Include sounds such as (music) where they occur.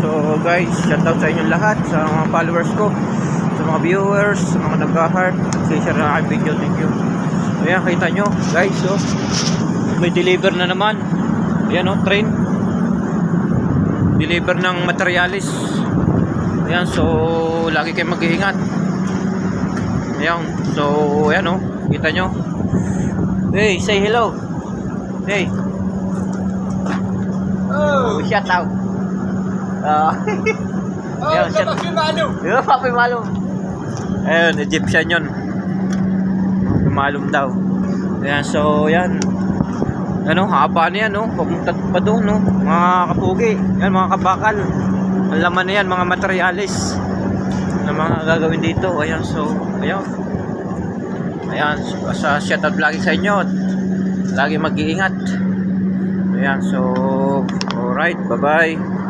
So guys, shoutout sa inyong lahat, sa mga followers ko, sa mga viewers, sa mga nag-heart, share na aking video, thank you. Ayan, kita nyo, guys, so, may deliver na naman. Ayan, oh, train. Deliver ng materialis. Ayan, so, lagi kayong mag-iingat. Ayan, so, ayan, oh, kita nyo. Hey, say hello. Hey. Oh, shout out. Ah. (laughs) Oh, Yan, siya- kapag malo. Yo, papi malum. Ayun, Egyptian yun. Malum daw. Ayan, so, yan. Ano, haba na yan, no? Pumunta pa doon, no? Mga kapugi. Yan, mga kabakal. Ang laman na yan, mga materialis. Na mga gagawin dito. Ayan, so, ayan. Ayan, so, sa shoutout lagi sa inyo. Lagi mag-iingat. Ayan, so, alright, bye-bye.